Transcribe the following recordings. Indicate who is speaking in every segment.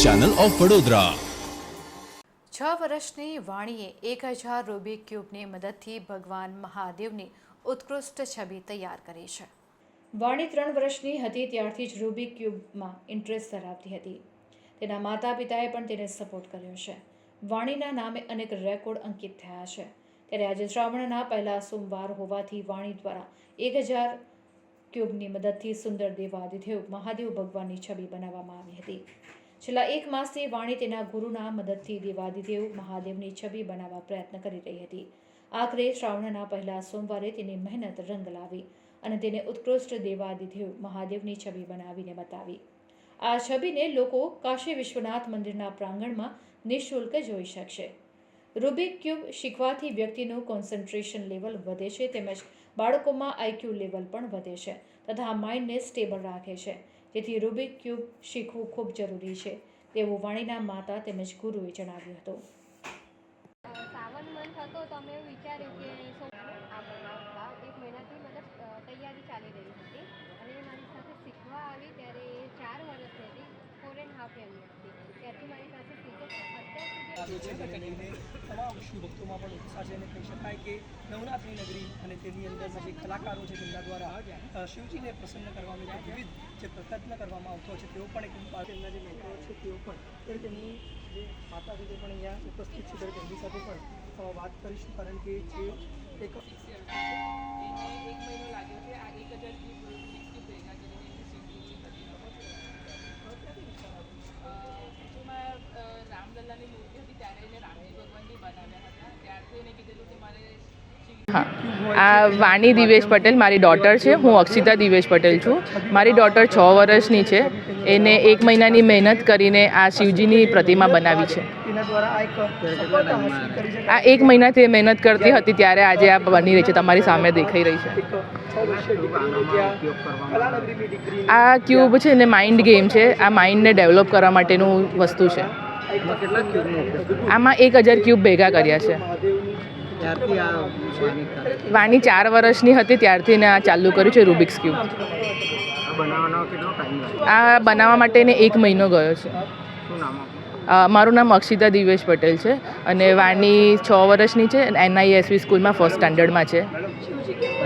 Speaker 1: Channel of Vadodara.
Speaker 2: છ વર્ષની વાણીએ એક હજાર રૂબિક ક્યુબની મદદથી ભગવાન મહાદેવની ઉત્કૃષ્ટ છબી તૈયાર કરી છે. વાણી ત્રણ વર્ષની હતી ત્યારથી જ રૂબિક ક્યુબમાં ઇન્ટરેસ્ટ ધરાવતી હતી. તેના માતા પિતાએ પણ તેને સપોર્ટ કર્યો છે. વાણીના નામે અનેક રેકોર્ડ અંકિત થયા છે. ત્યારે આજે શ્રાવણના પહેલા સોમવાર હોવાથી વાણી દ્વારા એક હજાર ક્યુબની મદદથી સુંદર દેવાદિદેવ મહાદેવ ભગવાનની છબી બનાવવામાં આવી હતી. છેલ્લા એક માસથી વાણી તેના ગુરુના મદદથી દેવાદિદેવ મહાદેવની છબી બનાવવા પ્રયત્ન કરી રહી હતી. આખરે શ્રાવણના પહેલા સોમવારે તેની મહેનત રંગ લાવી અને તેને ઉત્કૃષ્ટ દેવાદિદેવ મહાદેવની છબી બનાવીને બતાવી. આ છબીને લોકો કાશી વિશ્વનાથ મંદિરના પ્રાંગણમાં નિઃશુલ્ક જોઈ શકશે. રૂબિક ક્યુબ શીખવાથી વ્યક્તિનું કોન્સન્ટ્રેશન લેવલ વધે છે તેમજ બાળકોમાં આઈક્યુ લેવલ પણ વધે છે તથા માઇન્ડને સ્ટેબલ રાખે છે. જેથી રૂબિક ક્યુબ શીખવું ખૂબ જરૂરી છે. તેવું વાણીના માતા તેમજ ગુરુએ જણાવ્યું હતું.
Speaker 3: સાવન મંથ હતો, તો અમે વિચાર્યું કે આ એક મહિનાથી મતલબ તૈયારી ચાલી રહી હતી. અને મારી સાથે શીખવા આવી ત્યારે એ ચાર વર્ષની હતી. ફોર એન્ડ હાફ એમની હતી. ત્યારથી મારી સાથે શીખે છે
Speaker 4: વિષ્ણુ તમામ શિવભક્તોમાં પણ ઉત્સાહ છે અને કહી શકાય કે નવરાત્રી નગરી અને તેની અંદરના જે કલાકારો છે તેમના દ્વારા શિવજીને પ્રસન્ન કરવામાં જે વિવિધ જે પ્રયત્ન કરવામાં આવતો છે, તેઓ પણ એક તેમના જે મિત્રો છે, તેઓ પણ તેમની જે માતા છે, તે પણ અહીંયા ઉપસ્થિત છે. ત્યારે તેમની સાથે પણ વાત કરીશું કારણ કે જે એક
Speaker 5: હા, આ વાણી દિવેશ પટેલ મારી ડોટર છે. હું અક્ષિતા દિવેશ પટેલ છું. મારી ડોટર છ વર્ષની છે. એને એક મહિનાની મહેનત કરીને આ શિવજીની પ્રતિમા બનાવી છે.
Speaker 4: આ એક
Speaker 5: મહિનાથી મહેનત કરતી હતી, ત્યારે આજે આ બની રહી છે. તમારી સામે દેખાઈ રહી છે. આ ક્યુબ છે ને માઇન્ડ ગેમ છે. આ માઇન્ડને ડેવલપ કરવા માટેનું વસ્તુ છે. આમાં એક હજાર ક્યુબ ભેગા કર્યા છે. વાણી ચાર વર્ષની હતી ત્યારથી ને આ ચાલુ કર્યું છે રૂબિક્સ ક્યુબ આ બનાવવા માટેને એક મહિનો ગયો છે. મારું નામ અક્ષિતા દિવેશ પટેલ છે અને વાણી છ વર્ષની છે એનઆઈએસવી સ્કૂલમાં ફર્સ્ટ સ્ટાન્ડર્ડમાં છે.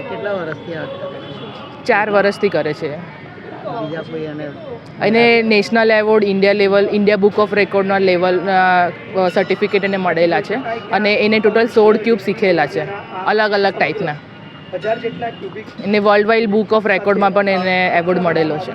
Speaker 6: કેટલા વર્ષથી આ
Speaker 5: ચાર વર્ષથી કરે છે.
Speaker 6: અને
Speaker 5: national award India level India book of રેકોર્ડના level certificate એને મળેલા છે. અને એને ટોટલ સોળ ક્યુબ શીખેલા છે અલગ અલગ ટાઈપના એને વર્લ્ડ વાઇડ બુક ઓફ રેકોર્ડમાં પણ એને એવોર્ડ મળેલો છે.